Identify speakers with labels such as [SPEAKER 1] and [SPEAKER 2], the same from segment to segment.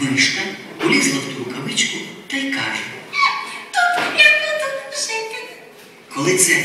[SPEAKER 1] Вишка, полізла в ту рукавичку та й каже.
[SPEAKER 2] Тут я буду
[SPEAKER 3] жити. Коли це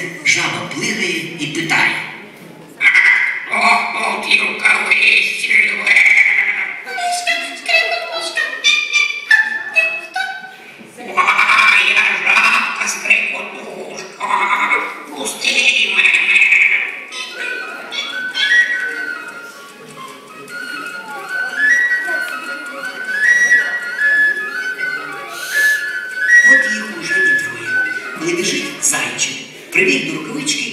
[SPEAKER 3] прибіг до рукавички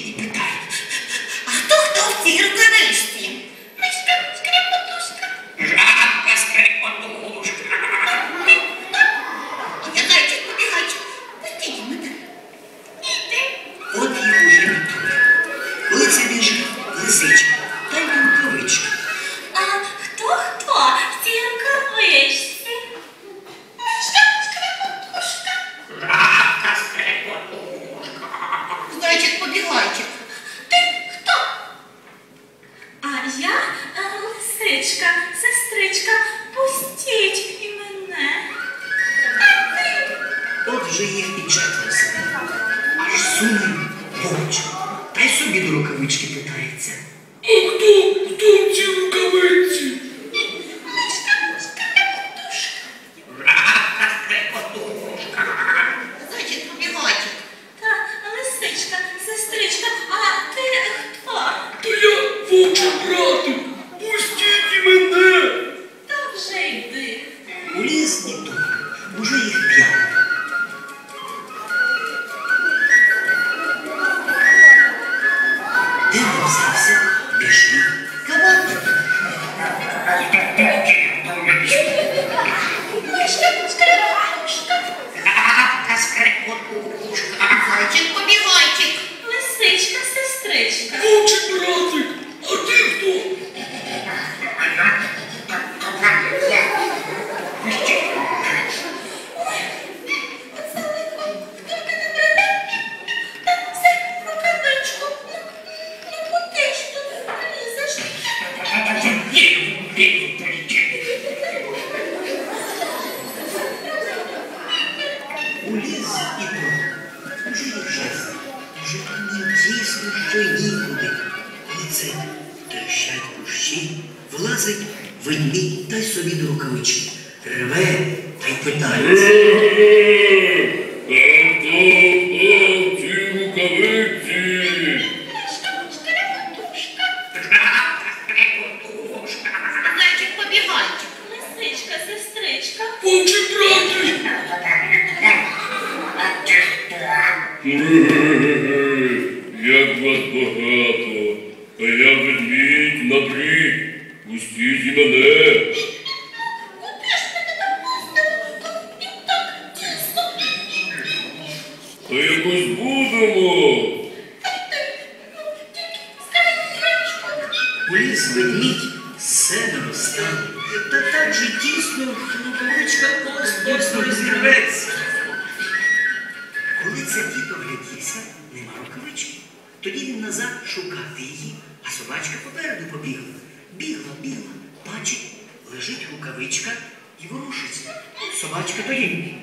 [SPEAKER 3] вже їх четверо сидить. Аж суне поруч. Та й собі до рукавички питається.
[SPEAKER 2] Сестричка.
[SPEAKER 1] Вовчий братик. А ти хто?
[SPEAKER 2] Все, рукавичку. Ну, куди ж тут лізеш?
[SPEAKER 3] У ліс і тут. Їм дійсно що нікуди. Коли це трещать кущі, влазить ведмідь та й собі до рукавички. Рве та й питається.
[SPEAKER 2] Зайчик побігайчик. Лисичка, сестричка.
[SPEAKER 1] Вовчий братик.
[SPEAKER 4] Багато, а я ведмідь набрід. Пустіть і мене.
[SPEAKER 2] Куди ж мене пустили? Так тісно.
[SPEAKER 4] Та якось будемо.
[SPEAKER 3] Ліс ведмідь семеро стане. Та так же тісно, що рукавичка ось-ось розірветься. Коли це дід оглядівся, нема рукавички. Тоді він назад шукати її, собачка попереду побігла. Бігла, бігла, бачить, лежить рукавичка і ворушиться. Собачка тоді.